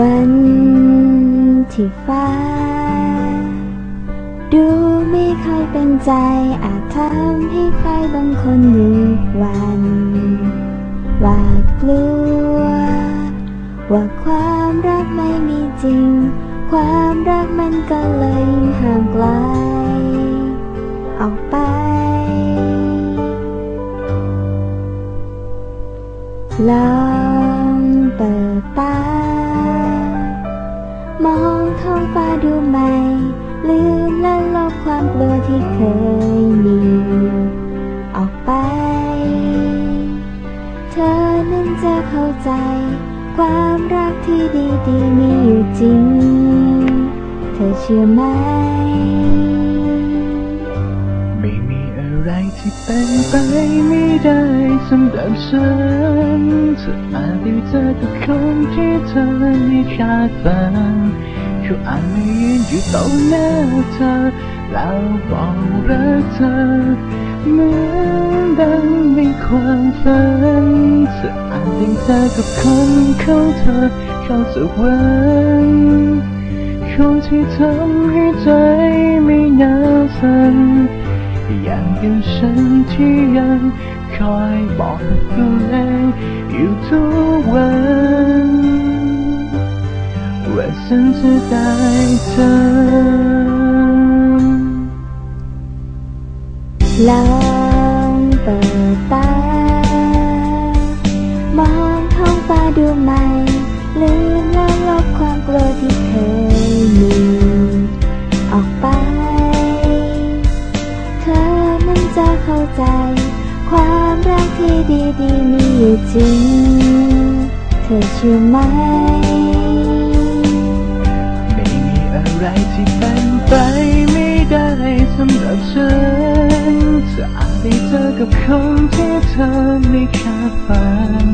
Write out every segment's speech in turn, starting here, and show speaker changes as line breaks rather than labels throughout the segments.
วันที่ฟ้า ดูไม่ค่อยเป็นใจ อาจทำให้ใครบางคนหนึกหวันหวาดกลัว ว่าความรักไม่มีจริง ความรักมันก็เลยห่างไกล ออกไป ลองเปิดตา ดูใหม่ลืมและลบความกลัวที่เคยมีออกไป เธอนั้นจะเข้าใจ ความรักที่ดีๆมีอยู่จริง เธอเชื่อไหม
ไม่มีอะไรที่เป็นไปไม่ได้สำหรับฉันเธออาจได้เจอกับคนที่เธอไม่คาดฝัน เขาอาจไม่ยืนอยู่ตรงหน้าเธอ แล้วบอกรักเธอเหมือนดังในความฝันเธออาจได้เจอกับคนเของเธอเข้าสักวันคนที่ทำให้ใจไม่หนาวสั่นอย่างกับฉันที่ยังคอยบอกตัวเองอยู่ทุกวัน ว่าฉันจะได้เธอ
ลองเปิดตา มองท้องฟ้าดูใหม่ลืมและลบความกลัวที่เคยมีออกไป เธอนั้นจะเข้าใจ ความรักที่ดีๆมีอยู่จริง เธอเชื่อไหม
ที่เป็นไปไม่ได้สำหรับฉันจะอาจได้เจอกับคนที่เธอไม่คาดฝัน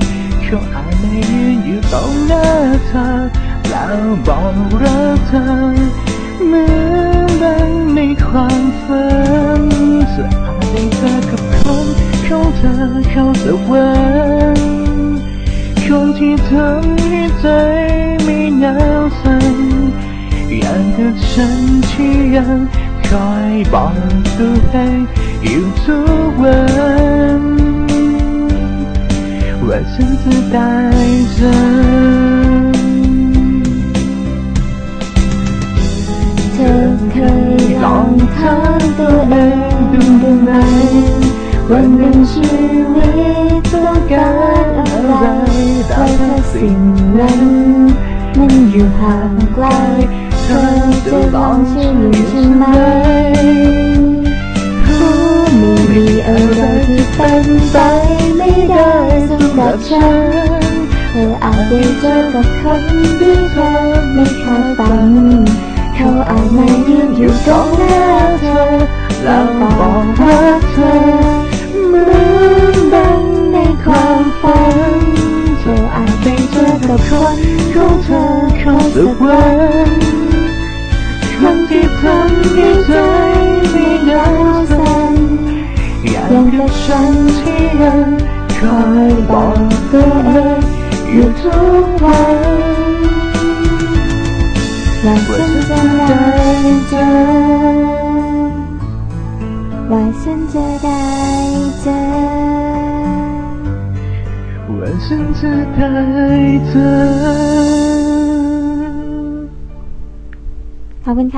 เขาอาจได้ยืนอยู่ตรงหน้าเธอแล้วบอกรักเธอเหมือนดังในความฝันจะอาจได้เจอกับคนของเธอเขาสักวันคนที่ทำให้ใจไม่หนาวสั่น อย่างกับฉันที่ยังคอยบอกตัวเองอยู่ทุกวันว่าฉันจะได้เจอ
เธอเคยลองถามตัวเองดูบ้างไหมวันหนึ่งชีวิตต้องการอะไรแต่ถ้าสิ่งนั้นมันอยู่ห่างไกล ธอจะลองเชื่อหรือใช่ไหมรู้ไม่มีอะไรที่เป็นไปไม่ได้สำหรับฉัน เธออาจได้เจอกับคนที่เธอไม่คาดฝันเขาอาจมายืนอยู่ตรงหน้าเธอ แล้วบอกรักเธอเหมือนดังในความฝัน เธออาจไปเจอกับคนของเธอเขาสักวัน
ทำให้ใจไม่หนาวสั่นอย่างกับฉันที่ยังคอยบอกตัวเองอยู่ทุกวัน
ว่าฉันจะได้เจอว่าฉันจะได้เจอ
ว่าฉันจะได้เจอ
ขอบคุณค่ะ